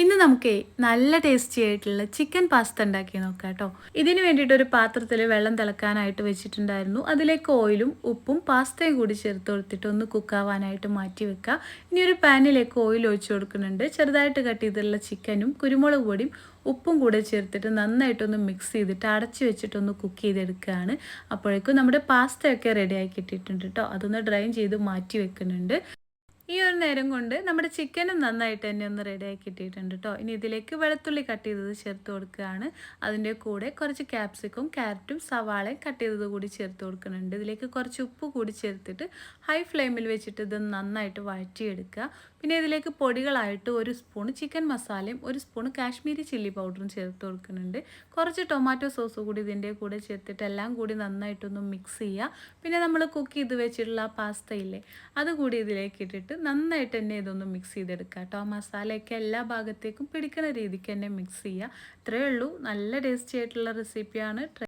ഇന്ന് നമുക്ക് നല്ല ടേസ്റ്റി ആയിട്ടുള്ള ചിക്കൻ പാസ്ത ഉണ്ടാക്കി നോക്കാം കേട്ടോ. ഇതിന് വേണ്ടിയിട്ട് ഒരു പാത്രത്തിൽ വെള്ളം തിളക്കാനായിട്ട് വെച്ചിട്ടുണ്ടായിരുന്നു. അതിലേക്ക് ഓയിലും ഉപ്പും പാസ്തയും കൂടി ചേർത്ത് കൊടുത്തിട്ട് ഒന്ന് കുക്കാവാനായിട്ട് മാറ്റി വെക്കുക ഇനി ഒരു പാനിലേക്ക് ഓയിൽ ഒഴിച്ചു കൊടുക്കുന്നുണ്ട്. ചെറുതായിട്ട് കട്ട് ചെയ്തിട്ടുള്ള ചിക്കനും കുരുമുളക് പൊടിയും ഉപ്പും കൂടെ ചേർത്തിട്ട് നന്നായിട്ടൊന്ന് മിക്സ് ചെയ്തിട്ട് അടച്ച് വെച്ചിട്ടൊന്ന് കുക്ക് ചെയ്തെടുക്കുകയാണ്. അപ്പോഴേക്കും നമ്മുടെ പാസ്തയൊക്കെ റെഡിയാക്കി കിട്ടിയിട്ടുണ്ട് കേട്ടോ. അതൊന്ന് ഡ്രൈൻ ചെയ്ത് മാറ്റി വെക്കുന്നുണ്ട്. ഈ ഒരു നേരം കൊണ്ട് നമ്മുടെ ചിക്കനും നന്നായിട്ട് തന്നെ ഒന്ന് റെഡിയാക്കി കിട്ടിയിട്ടുണ്ട് കേട്ടോ ഇനി ഇതിലേക്ക് വെളുത്തുള്ളി കട്ട് ചെയ്തത് ചേർത്ത് കൊടുക്കുകയാണ്. അതിന്റെ കൂടെ കുറച്ച് ക്യാപ്സിക്കും ക്യാരറ്റും സവാളയും കട്ട് ചെയ്തത് കൂടി ചേർത്ത് കൊടുക്കുന്നുണ്ട്. ഇതിലേക്ക് കുറച്ച് ഉപ്പ് കൂടി ചേർത്തിട്ട് ഹൈ ഫ്ലെയിമിൽ വെച്ചിട്ട് ഇത് നന്നായിട്ട് വഴറ്റിയെടുക്കുക. പിന്നെ ഇതിലേക്ക് പൊടികളായിട്ട് ഒരു സ്പൂൺ ചിക്കൻ മസാലയും ഒരു സ്പൂൺ കാശ്മീരി ചില്ലി പൗഡറും ചേർത്ത് കൊടുക്കുന്നുണ്ട്. കുറച്ച് ടൊമാറ്റോ സോസ് കൂടി ഇതിന്റെ കൂടെ ചേർത്തിട്ട് എല്ലാം കൂടി നന്നായിട്ടൊന്ന് മിക്സ് ചെയ്യുക. പിന്നെ നമ്മൾ കുക്ക് ചെയ്ത് വെച്ചിട്ടുള്ള പാസ്ത ഇല്ലേ അതുകൂടി ഇതിലേക്ക് ഇട്ടിട്ട് നന്നായിട്ട് തന്നെ ഇതൊന്ന് മിക്സ് ചെയ്തെടുക്കുക. കേട്ടോ. മസാലയൊക്കെ എല്ലാ ഭാഗത്തേക്കും പിടിക്കുന്ന രീതിക്ക് തന്നെ മിക്സ് ചെയ്യുക. ഇത്രയേ ഉള്ളൂ. നല്ല ടേസ്റ്റി ആയിട്ടുള്ള റെസിപ്പിയാണ്